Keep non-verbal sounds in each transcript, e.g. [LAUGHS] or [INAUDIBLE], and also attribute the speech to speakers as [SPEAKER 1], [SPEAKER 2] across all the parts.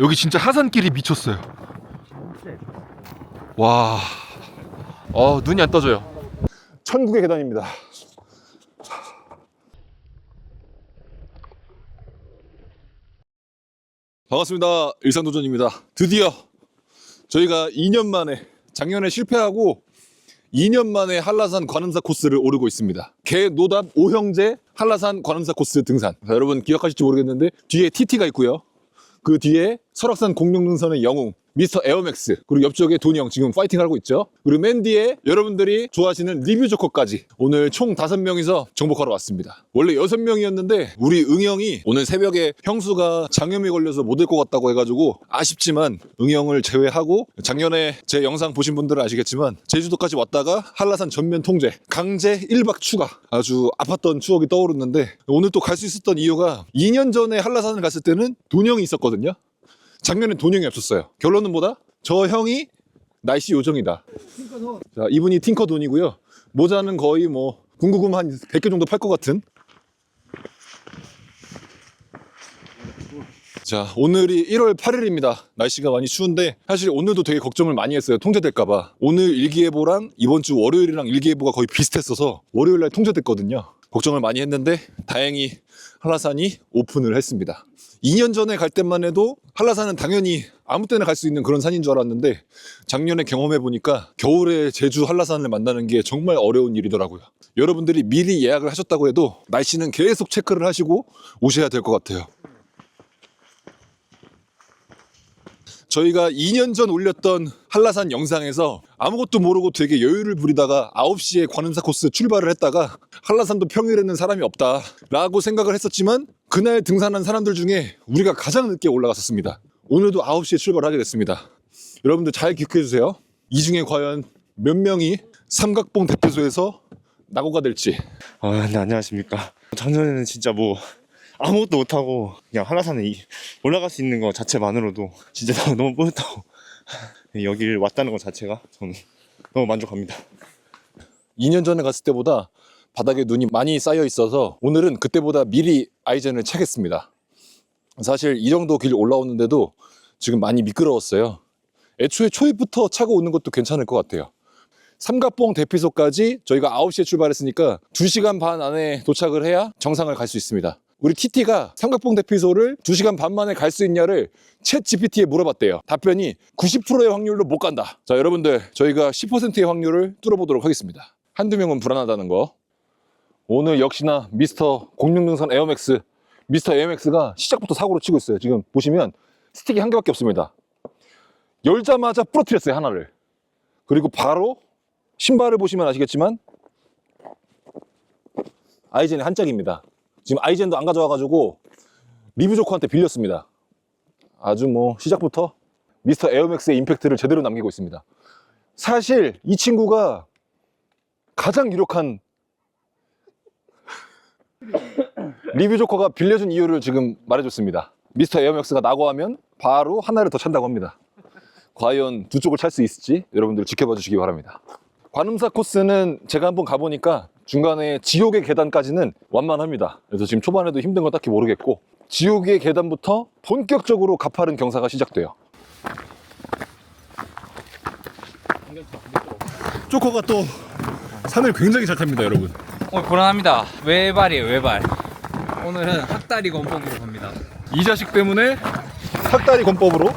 [SPEAKER 1] 여기 진짜 하산길이 미쳤어요. 와, 어 눈이 안 떠져요. 천국의 계단입니다. 반갑습니다. 일산도전입니다. 드디어 저희가 2년 만에 작년에 실패하고 2년 만에 한라산 관음사 코스를 오르고 있습니다. 개 노답 오형제 한라산 관음사 코스 등산. 자, 여러분 기억하실지 모르겠는데 뒤에 TT가 있고요. 그 뒤에 설악산 공룡능선의 영웅 미스터 에어맥스 그리고 옆쪽에 돈형 지금 파이팅 하고 있죠? 그리고 맨 뒤에 여러분들이 좋아하시는 리뷰 조커까지 오늘 총 다섯 명이서 정복하러 왔습니다. 원래 여섯 명이었는데 우리 응형이 오늘 새벽에 형수가 장염이 걸려서 못 올 것 같다고 해가지고 아쉽지만 응형을 제외하고 작년에 제 영상 보신 분들은 아시겠지만 제주도까지 왔다가 한라산 전면 통제 강제 1박 추가 아주 아팠던 추억이 떠오르는데 오늘 또 갈 수 있었던 이유가 2년 전에 한라산을 갔을 때는 돈형이 있었거든요 작년엔 돈형이 없었어요. 결론은 뭐다? 저 형이 날씨 요정이다. 자, 이분이 팅커 돈이고요. 모자는 거의 뭐 궁구금 한 100개 정도 팔 것 같은. 자, 오늘이 1월 8일입니다. 날씨가 많이 추운데 사실 오늘도 되게 걱정을 많이 했어요. 통제될까 봐. 오늘 일기예보랑 이번 주 월요일이랑 일기예보가 거의 비슷했어서 월요일 날 통제됐거든요. 걱정을 많이 했는데 다행히 한라산이 오픈을 했습니다. 2년 전에 갈 때만 해도 한라산은 당연히 아무 때나 갈 수 있는 그런 산인 줄 알았는데 작년에 경험해 보니까 겨울에 제주 한라산을 만나는 게 정말 어려운 일이더라고요. 여러분들이 미리 예약을 하셨다고 해도 날씨는 계속 체크를 하시고 오셔야 될 것 같아요. 저희가 2년 전 올렸던 한라산 영상에서 아무것도 모르고 되게 여유를 부리다가 9시에 관음사 코스 출발을 했다가 한라산도 평일에는 사람이 없다 라고 생각을 했었지만 그날 등산한 사람들 중에 우리가 가장 늦게 올라갔었습니다. 오늘도 9시에 출발하게 됐습니다. 여러분들 잘 기억해 주세요. 이 중에 과연 몇 명이 삼각봉 대피소에서 낙오가 될지
[SPEAKER 2] 아, 네, 안녕하십니까. 작년에는 진짜 뭐 아무것도 못하고 그냥 한라산에 이- 올라갈 수 있는 것 자체만으로도 진짜 너무, [LAUGHS] 너무 뿌듯하고 [LAUGHS] 여기를 왔다는 것 자체가 저는 너무 만족합니다.
[SPEAKER 1] 2년 전에 갔을 때보다 바닥에 눈이 많이 쌓여 있어서 오늘은 그때보다 미리 아이젠을 채겠습니다. 사실 이 정도 길 올라오는데도 지금 많이 미끄러웠어요. 애초에 초입부터 차고 오는 것도 괜찮을 것 같아요. 삼각봉 대피소까지 저희가 9시에 출발했으니까 2시간 반 안에 도착을 해야 정상을 갈 수 있습니다. 우리 TT가 삼각봉 대피소를 2시간 반 만에 갈 수 있냐를 챗 GPT에 물어봤대요. 답변이 90%의 확률로 못 간다. 자, 여러분들, 저희가 10%의 확률을 뚫어보도록 하겠습니다. 한두 명은 불안하다는 거. 오늘 역시나 미스터 공룡능선 에어맥스, 미스터 에어맥스가 시작부터 사고를 치고 있어요. 지금 보시면 스틱이 한 개밖에 없습니다. 열자마자 부러뜨렸어요, 하나를. 그리고 바로 신발을 보시면 아시겠지만 아이젠의 한 짝입니다. 지금 아이젠도 안 가져와가지고 리뷰 조커한테 빌렸습니다. 아주 뭐 시작부터 미스터 에어맥스의 임팩트를 제대로 남기고 있습니다. 사실 이 친구가 가장 유력한 리뷰 조커가 빌려준 이유를 지금 말해줬습니다. 미스터 에어맥스가 낙오하면 바로 하나를 더 찬다고 합니다. 과연 두 쪽을 찰 수 있을지 여러분들 지켜봐 주시기 바랍니다. 관음사 코스는 제가 한번 가보니까 중간에 지옥의 계단까지는 완만합니다. 그래서 지금 초반에도 힘든 거 딱히 모르겠고 지옥의 계단부터 본격적으로 가파른 경사가 시작돼요. 조커가 또 산을 굉장히 잘 탑니다, 여러분.
[SPEAKER 3] 오늘 불안합니다. 외발이에요, 외발. 오늘은 학다리 건법으로 갑니다.
[SPEAKER 1] 이 자식 때문에 삭다리 권법으로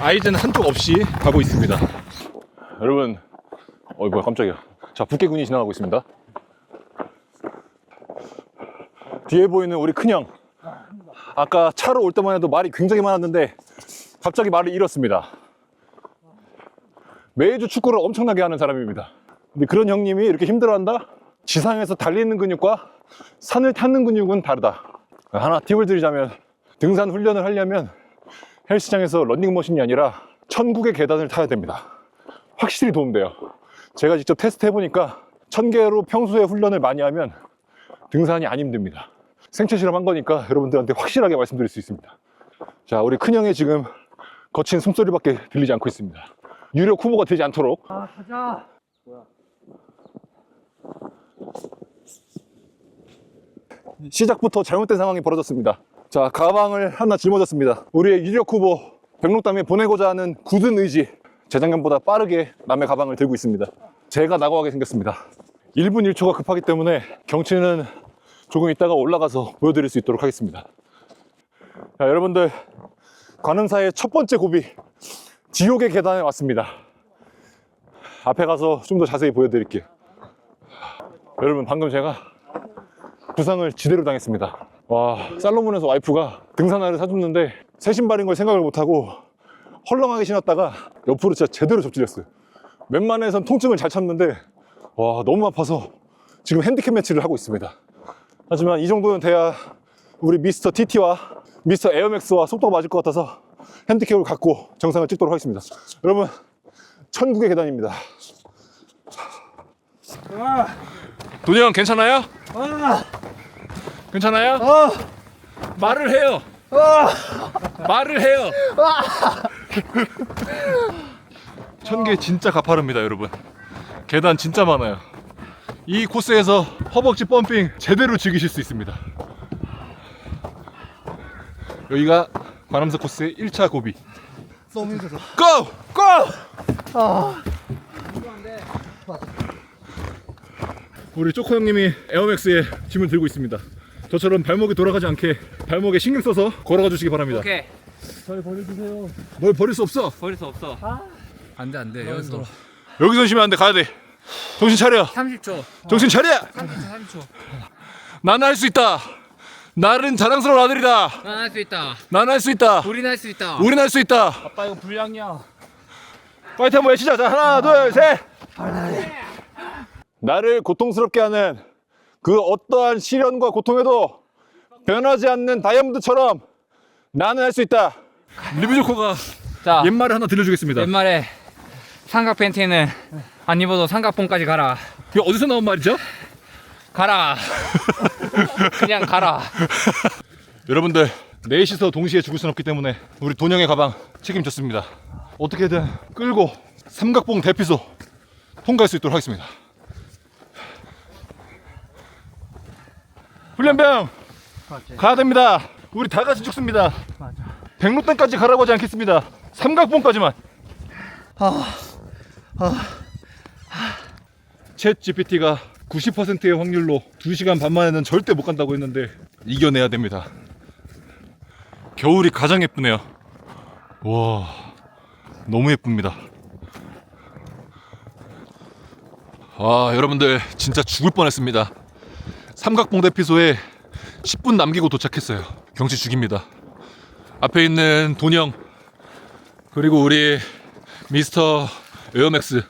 [SPEAKER 1] 아이젠 한쪽 없이 가고 있습니다. 여러분, 어이 뭐야 깜짝이야. 자 북계군이 지나가고 있습니다. 뒤에 보이는 우리 큰형. 아까 차로 올 때만 해도 말이 굉장히 많았는데 갑자기 말을 잃었습니다. 매주 축구를 엄청나게 하는 사람입니다. 근데 그런 형님이 이렇게 힘들어한다? 지상에서 달리는 근육과 산을 타는 근육은 다르다. 하나 팁을 드리자면 등산 훈련을 하려면 헬스장에서 런닝머신이 아니라 천국의 계단을 타야 됩니다. 확실히 도움돼요. 제가 직접 테스트 해보니까 천 개로 평소에 훈련을 많이 하면 등산이 안 힘듭니다. 생체 실험한 거니까 여러분들한테 확실하게 말씀드릴 수 있습니다. 자, 우리 큰형의 지금 거친 숨소리밖에 들리지 않고 있습니다. 유력 후보가 되지 않도록
[SPEAKER 3] 아, 가자.
[SPEAKER 1] 시작부터 잘못된 상황이 벌어졌습니다. 자, 가방을 하나 짊어졌습니다. 우리의 유력 후보 백록담에 보내고자 하는 굳은 의지 재작년보다 빠르게 남의 가방을 들고 있습니다 제가 나고하게 생겼습니다 1분 1초가 급하기 때문에 경치는 조금 있다가 올라가서 보여드릴 수 있도록 하겠습니다. 자, 여러분들 관음사의 첫 번째 고비 지옥의 계단에 왔습니다. 앞에 가서 좀 더 자세히 보여드릴게요. 여러분 방금 제가 부상을 지대로 당했습니다. 와 살로몬에서 와이프가 등산화를 사줬는데 새 신발인 걸 생각을 못하고 헐렁하게 신었다가 옆으로 진짜 제대로 접질렸어요. 웬만해선 통증을 잘 참는데 와 너무 아파서 지금 핸디캡 매치를 하고 있습니다 하지만 이 정도는 돼야 우리 미스터 TT와 미스터 에어맥스와 속도가 맞을 것 같아서 핸디캡을 갖고 정상을 찍도록 하겠습니다. 여러분 천국의 계단입니다.
[SPEAKER 3] 도니 형 괜찮아요? 괜찮아요? 말을 해요. 말을 해요. [LAUGHS]
[SPEAKER 1] 천개 진짜 가파릅니다 여러분. 계단 진짜 많아요 이 코스에서 허벅지 펌핑 제대로 즐기실 수 있습니다. 여기가 관암사 코스의 1차 고비.
[SPEAKER 4] 너무 힘들어.
[SPEAKER 1] 고! 고! 우리 쪼코 형님이 에어맥스에 짐을 들고 있습니다. 저처럼 발목이 돌아가지 않게 발목에 신경 써서 걸어가 주시기 바랍니다.
[SPEAKER 3] 오케이.
[SPEAKER 1] 뭘 버릴 수 없어.
[SPEAKER 3] 버릴 수 없어. 안돼 안돼. 여기서.
[SPEAKER 1] 여기서 쉬면 안돼. 가야 돼 정신 차려.
[SPEAKER 3] 30초.
[SPEAKER 1] 정신 차려.
[SPEAKER 3] 30초 30초.
[SPEAKER 1] 나는 할 수 있다. 나는 자랑스러운 아들이다.
[SPEAKER 3] 난 할 수 있다.
[SPEAKER 1] 나는 할 수 있다.
[SPEAKER 3] 우린 할 수 있다.
[SPEAKER 1] 우린 할 수 있다.
[SPEAKER 3] 아빠 이거 불량이야.
[SPEAKER 1] 파이팅 한번 외치자. 자 하나 둘 셋. 나를 고통스럽게 하는 그 어떠한 시련과 고통에도 변하지 않는 다이아몬드처럼 나는 할 수 있다. 리뷰 조커가
[SPEAKER 3] 자.
[SPEAKER 1] 옛말을 하나 들려주겠습니다.
[SPEAKER 3] 옛말에 삼각 팬티는 안 입어도 삼각봉까지 가라.
[SPEAKER 1] 이거 어디서 나온 말이죠?
[SPEAKER 3] 가라. 그냥 가라.
[SPEAKER 1] 여러분들 넷이서 동시에 죽을 수는 없기 때문에 우리 돈영의 가방 책임졌습니다. 어떻게든 끌고 삼각봉 대피소 통과할 수 있도록 하겠습니다. 훈련병! 가야 됩니다. 우리 다 같이 죽습니다. 백록단까지 가라고 하지 않겠습니다. 삼각봉까지만 챗 GPT가 90%의 확률로 2시간 반 만에는 절대 못 간다고 했는데 이겨내야 됩니다 겨울이 가장 예쁘네요. 와, 너무 예쁩니다. 아, 여러분들 진짜 죽을 뻔했습니다. 삼각봉 대피소에 10분 남기고 도착했어요. 경치 죽입니다. 앞에 있는 돈영 그리고 우리 미스터 에어맥스.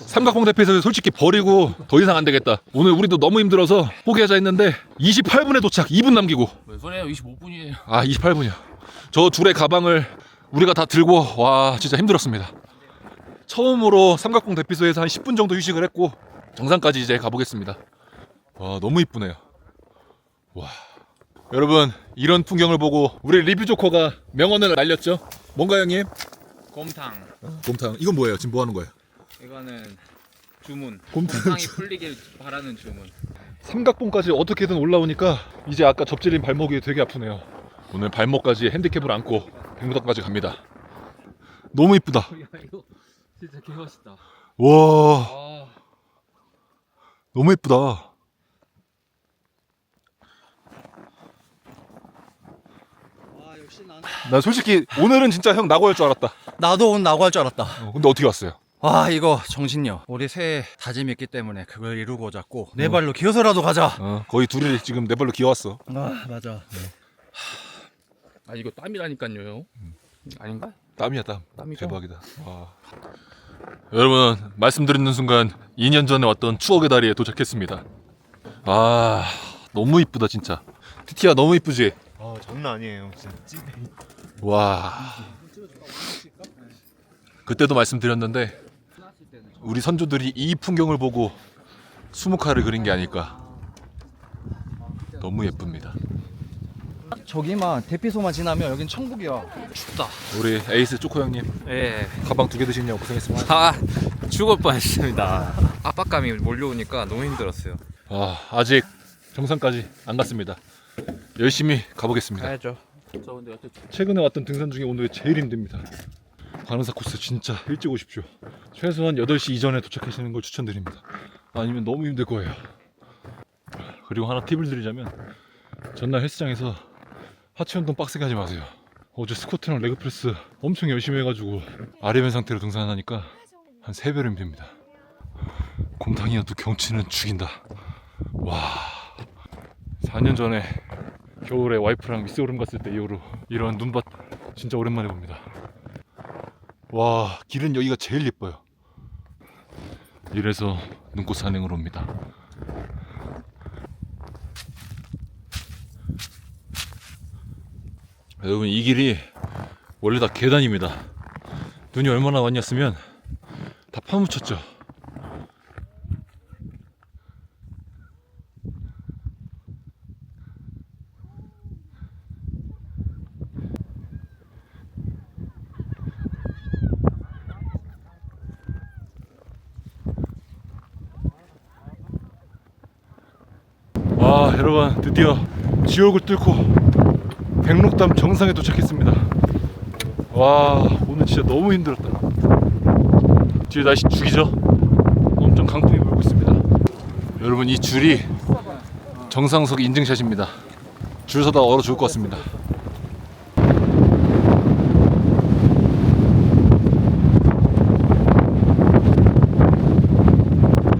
[SPEAKER 1] 삼각봉 대피소에 솔직히 버리고 더 이상 안 되겠다. 오늘 우리도 너무 힘들어서 포기하자 했는데 28분에 도착, 2분 남기고.
[SPEAKER 3] 왜 소리야 25분이에요.
[SPEAKER 1] 아 28분이요. 저 둘의 가방을 우리가 다 들고 와 진짜 힘들었습니다. 처음으로 삼각봉 대피소에서 한 10분 정도 휴식을 했고 정상까지 이제 가보겠습니다. 와 너무 이쁘네요. 와. 여러분 이런 풍경을 보고 우리 리뷰 조커가 명언을 날렸죠? 뭔가 형님?
[SPEAKER 3] 곰탕.
[SPEAKER 1] 곰탕 이건 뭐예요 지금 뭐 하는 거예요?
[SPEAKER 3] 이거는 주문.
[SPEAKER 1] 곰탕
[SPEAKER 3] 곰탕이 풀리길 바라는 주문.
[SPEAKER 1] 삼각봉까지 어떻게든 올라오니까 이제 아까 접질린 발목이 되게 아프네요 오늘 발목까지 핸디캡을 안고 백무당까지 갑니다 너무 이쁘다
[SPEAKER 3] 야 이거 진짜 개멋있다.
[SPEAKER 1] 와
[SPEAKER 3] 아.
[SPEAKER 1] 너무 예쁘다.
[SPEAKER 4] 와 역시 난.
[SPEAKER 1] 난 솔직히 오늘은 진짜 형 낙오할 줄 알았다.
[SPEAKER 4] 나도 오늘 나고 할 줄 알았다.
[SPEAKER 1] 어, 근데 어떻게 왔어요?
[SPEAKER 4] 와 이거 정신력. 우리 새해 다짐이 있기 때문에 그걸 이루고 자고 내 발로 기어서라도 가자.
[SPEAKER 1] 어, 거의 둘이 지금 내 발로 기어왔어.
[SPEAKER 4] 아 맞아.
[SPEAKER 3] 아 이거 땀이라니까요. 아닌가?
[SPEAKER 1] 땀이야 땀.
[SPEAKER 3] 땀이죠?
[SPEAKER 1] 대박이다. 와. 여러분 말씀드리는 순간 2년 전에 왔던 추억의 다리에 도착했습니다. 아 너무 이쁘다 진짜. 티티야 너무 이쁘지?
[SPEAKER 2] 아 장난 아니에요 진짜 찐
[SPEAKER 1] 와. 그때도 말씀드렸는데 우리 선조들이 이 풍경을 보고 수묵화를 그린 게 아닐까. 너무 예쁩니다.
[SPEAKER 4] 저기만 대피소만 지나면 여긴 천국이야.
[SPEAKER 3] 춥다.
[SPEAKER 1] 우리 에이스 쪼코 형님
[SPEAKER 3] 예.
[SPEAKER 1] 가방 두 개 드시냐고 고생했습니다.
[SPEAKER 3] 아 죽을 뻔했습니다. 압박감이 몰려오니까 너무 힘들었어요.
[SPEAKER 1] 아, 아직 정상까지 안 갔습니다. 열심히 가보겠습니다.
[SPEAKER 3] 가야죠.
[SPEAKER 1] 최근에 왔던 등산 중에 오늘 제일 힘듭니다. 관음사 코스 진짜 일찍 오십시오. 최소한 8시 이전에 도착하시는 걸 추천드립니다. 아니면 너무 힘들 거예요. 그리고 하나 팁을 드리자면 전날 헬스장에서 하체 운동 빡세게 하지 마세요. 어제 스쿼트랑 레그프레스 엄청 열심히 해가지고 아래면 상태로 등산하니까 한 3배로 힘듭니다. 곰탕이어도 경치는 죽인다. 와. 4년 전에 겨울에 와이프랑 미스오름 갔을 때 이후로 이런 눈밭 진짜 오랜만에 봅니다. 와, 길은 여기가 제일 예뻐요. 이래서 눈꽃 산행으로 옵니다. 여러분 이 길이 원래 다 계단입니다. 눈이 얼마나 많이었으면 다 파묻혔죠. 와 여러분 드디어 지옥을 뚫고 백록담 정상에 도착했습니다. 와 오늘 진짜 너무 힘들었다. 뒤에 날씨 죽이죠? 엄청 강풍이 불고 있습니다. 여러분 이 줄이 정상석 인증샷입니다. 줄 서다 얼어 죽을 것 같습니다.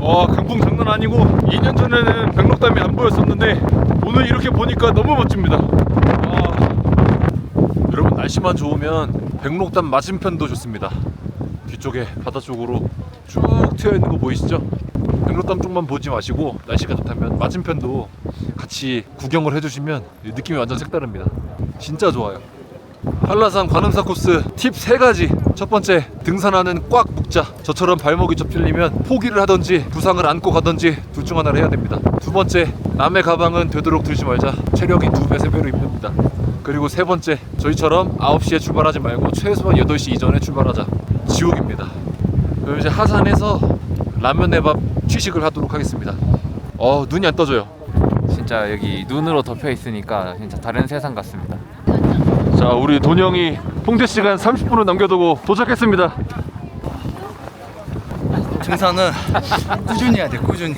[SPEAKER 1] 와 강풍 장난 아니고 2년 전에는 백록담이 안 보였었는데 오늘 이렇게 보니까 너무 멋집니다. 와. 여러분 날씨만 좋으면 백록담 맞은편도 좋습니다. 뒤쪽에 바다 쪽으로 쭉 트여 있는 거 보이시죠? 백록담 쪽만 보지 마시고 날씨가 좋다면 맞은편도 같이 구경을 해주시면 느낌이 완전 색다릅니다. 진짜 좋아요. 한라산 관음사 코스 팁세 가지. 첫 번째, 등산하는 꽉 묶자. 저처럼 발목이 접질리면 포기를 하던지 부상을 안고 가던지 둘 중 하나를 해야 됩니다. 두 번째, 남의 가방은 되도록 들지 말자. 체력이 두 배, 세 배로 힘듭니다. 그리고 세 번째, 저희처럼 9시에 출발하지 말고 최소한 8시 이전에 출발하자. 지옥입니다. 그럼 이제 하산해서 라면에 밥 취식을 하도록 하겠습니다. 어, 눈이 안 떠져요.
[SPEAKER 3] 진짜 여기 눈으로 덮여 있으니까 진짜 다른 세상 같습니다.
[SPEAKER 1] 자, 우리 돈영이 통제 시간 30분을 남겨두고 도착했습니다.
[SPEAKER 4] 등산은 꾸준히 해야 돼 꾸준히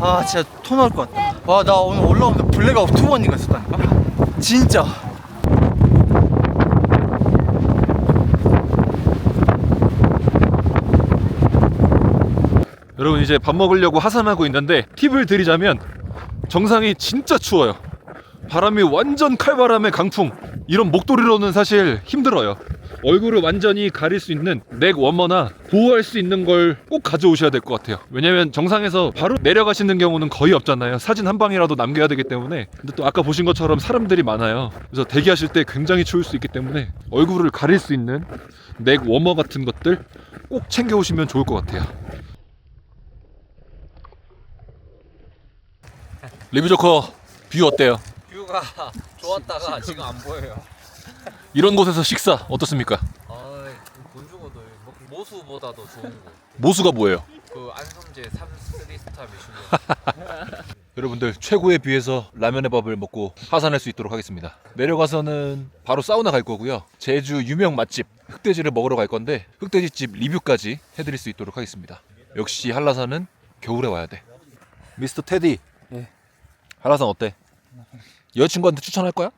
[SPEAKER 4] 아 진짜 토 나올 것 같다 와 나 오늘 올라오면서 블랙아웃 두 번인가 했었다니까 진짜
[SPEAKER 1] 여러분 이제 밥 먹으려고 하산하고 있는데 팁을 드리자면 정상이 진짜 추워요. 바람이 완전 칼바람의 강풍. 이런 목도리로는 사실 힘들어요. 얼굴을 완전히 가릴 수 있는 넥 워머나 보호할 수 있는 걸 꼭 가져오셔야 될 것 같아요. 왜냐면 정상에서 바로 내려가시는 경우는 거의 없잖아요. 사진 한 방이라도 남겨야 되기 때문에. 근데 또 아까 보신 것처럼 사람들이 많아요. 그래서 대기하실 때 굉장히 추울 수 있기 때문에 얼굴을 가릴 수 있는 넥 워머 같은 것들 꼭 챙겨 오시면 좋을 것 같아요. 리뷰 조커 뷰 어때요?
[SPEAKER 3] 뷰가 좋았다가 지금 안 보여요.
[SPEAKER 1] 이런 곳에서 식사 어떻습니까?
[SPEAKER 3] 아, 돈 주고도 뭐, 모수보다도 좋은 거.
[SPEAKER 1] 모수가 뭐예요?
[SPEAKER 3] 그 안성재 3스리스타 미슐랭. [LAUGHS]
[SPEAKER 1] 여러분들 최고의 뷰에서 라면의 밥을 먹고 하산할 수 있도록 하겠습니다. 내려가서는 바로 사우나 갈 거고요. 제주 유명 맛집 흑돼지를 먹으러 갈 건데 흑돼지집 리뷰까지 해드릴 수 있도록 하겠습니다. 역시 한라산은 겨울에 와야 돼. 미스터 테디.
[SPEAKER 3] 예.
[SPEAKER 1] 한라산 어때? 여자친구한테 추천할 거야?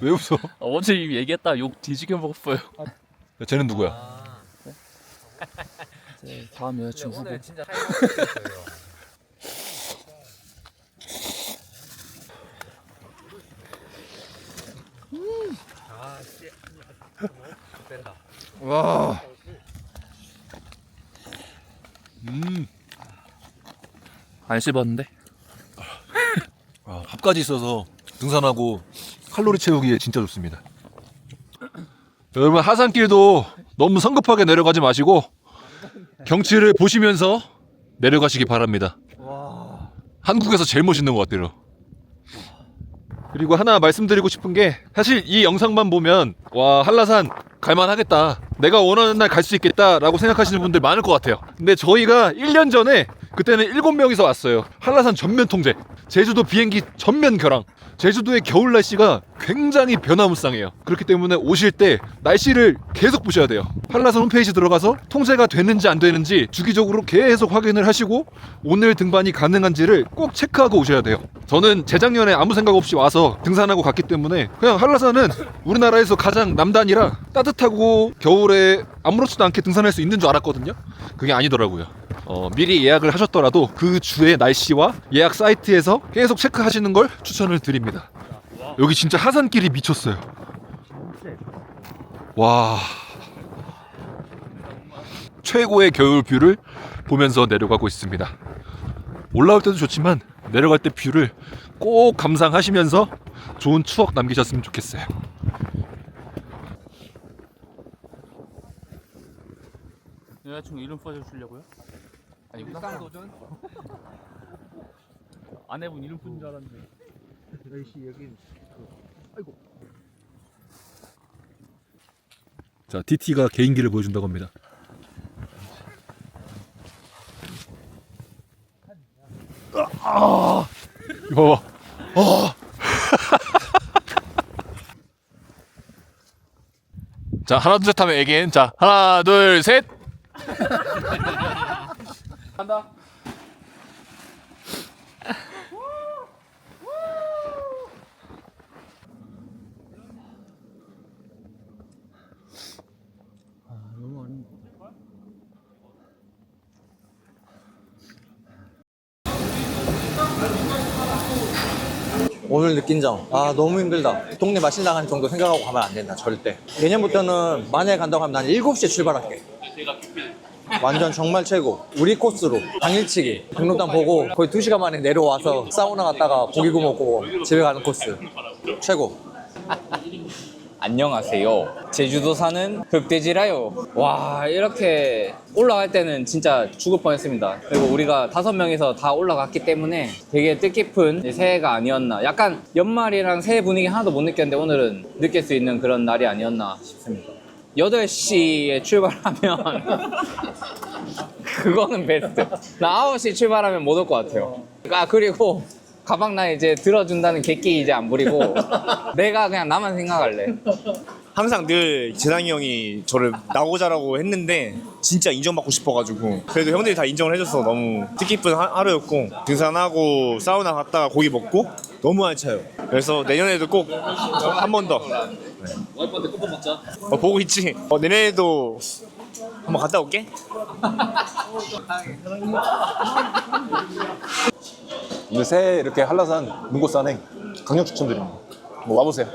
[SPEAKER 1] 왜 웃어?
[SPEAKER 5] 어제 이미 얘기했다 욕 뒤지게 먹었어요.
[SPEAKER 1] 쟤는 누구야? [LAUGHS]
[SPEAKER 5] 네, 다음 여자친구 후보.
[SPEAKER 1] 와. 음.
[SPEAKER 5] 안 씹었는데?
[SPEAKER 1] 아, 밥까지 있어서 등산하고 칼로리 채우기에 진짜 좋습니다. 여러분 하산길도 너무 성급하게 내려가지 마시고 경치를 보시면서 내려가시기 바랍니다. 한국에서 제일 멋있는 것 같아요. 그리고 하나 말씀드리고 싶은 게 사실 이 영상만 보면 와 한라산 갈만하겠다 내가 원하는 날 갈 수 있겠다라고 생각하시는 분들 많을 것 같아요 근데 저희가 1년 전에 그때는 일곱 명이서 왔어요. 한라산 전면 통제, 제주도 비행기 전면 결항. 제주도의 겨울 날씨가 굉장히 변화무쌍해요. 그렇기 때문에 오실 때 날씨를 계속 보셔야 돼요. 한라산 홈페이지 들어가서 통제가 되는지 안 되는지 주기적으로 계속 확인을 하시고 오늘 등반이 가능한지를 꼭 체크하고 오셔야 돼요. 저는 재작년에 아무 생각 없이 와서 등산하고 갔기 때문에 그냥 한라산은 우리나라에서 가장 남단이라 따뜻하고 겨울에 아무렇지도 않게 등산할 수 있는 줄 알았거든요. 그게 아니더라고요. 어, 미리 예약을 하셨더라도 그 주의 날씨와 예약 사이트에서 계속 체크하시는 걸 추천을 드립니다. 여기 진짜 하산길이 미쳤어요. 와. 최고의 겨울 뷰를 보면서 내려가고 있습니다. 올라올 때도 좋지만 내려갈 때 뷰를 꼭 감상하시면서 좋은 추억 남기셨으면 좋겠어요.
[SPEAKER 5] 여자친구 이름 써주시려고요? 아니구나.
[SPEAKER 3] 도전. [LAUGHS]
[SPEAKER 5] 아내분 이름 쓰는 줄 알았는데.
[SPEAKER 1] 자, DT가 개인기를 보여준다고 합니다. 아, 이거 봐봐. 아. [LAUGHS] 자, 하나 둘 셋 하면 에겐. 자, 하나 둘 셋.
[SPEAKER 4] 오늘 느낀 점. 아, 너무 힘들다. 동네 마실랑 하는 정도 생각하고 가면 안 된다, 절대. 내년부터는 만약에 간다고 하면 난 7시에 출발할게. 완전 정말 최고. 우리 코스로 당일치기. 등록당 보고 거의 2시간 만에 내려와서 사우나 갔다가 고기구 먹고 집에 가는 코스. 최고.
[SPEAKER 3] 안녕하세요. 제주도 사는 흑돼지라요. 와 이렇게 올라갈 때는 진짜 죽을 뻔했습니다. 그리고 우리가 다섯 명이서 다 올라갔기 때문에 되게 뜻깊은 새해가 아니었나. 약간 연말이랑 새해 분위기 하나도 못 느꼈는데 오늘은 느낄 수 있는 그런 날이 아니었나 싶습니다. 8시에 출발하면 [LAUGHS] 그거는 베스트. 나 9시 출발하면 못 올 것 같아요. 아 그리고 가방 나 이제 들어준다는 객기 이제 안 부리고 내가 그냥 나만 생각할래.
[SPEAKER 2] 항상 늘 재상이 형이 저를 나고자라고 했는데 진짜 인정받고 싶어가지고 그래도 형들이 다 인정을 해줘서 너무 뜻깊은 하- 하루였고 등산하고 사우나 갔다가 고기 먹고 너무 알차요 그래서 내년에도 꼭 한 번 더 와이프한테 꼭 먹자 어, 보고 있지 어, 내년에도 한번 갔다 올게
[SPEAKER 1] 오늘 새해 이렇게 한라산 문고 산행 강력 추천드립니다. 뭐 와보세요.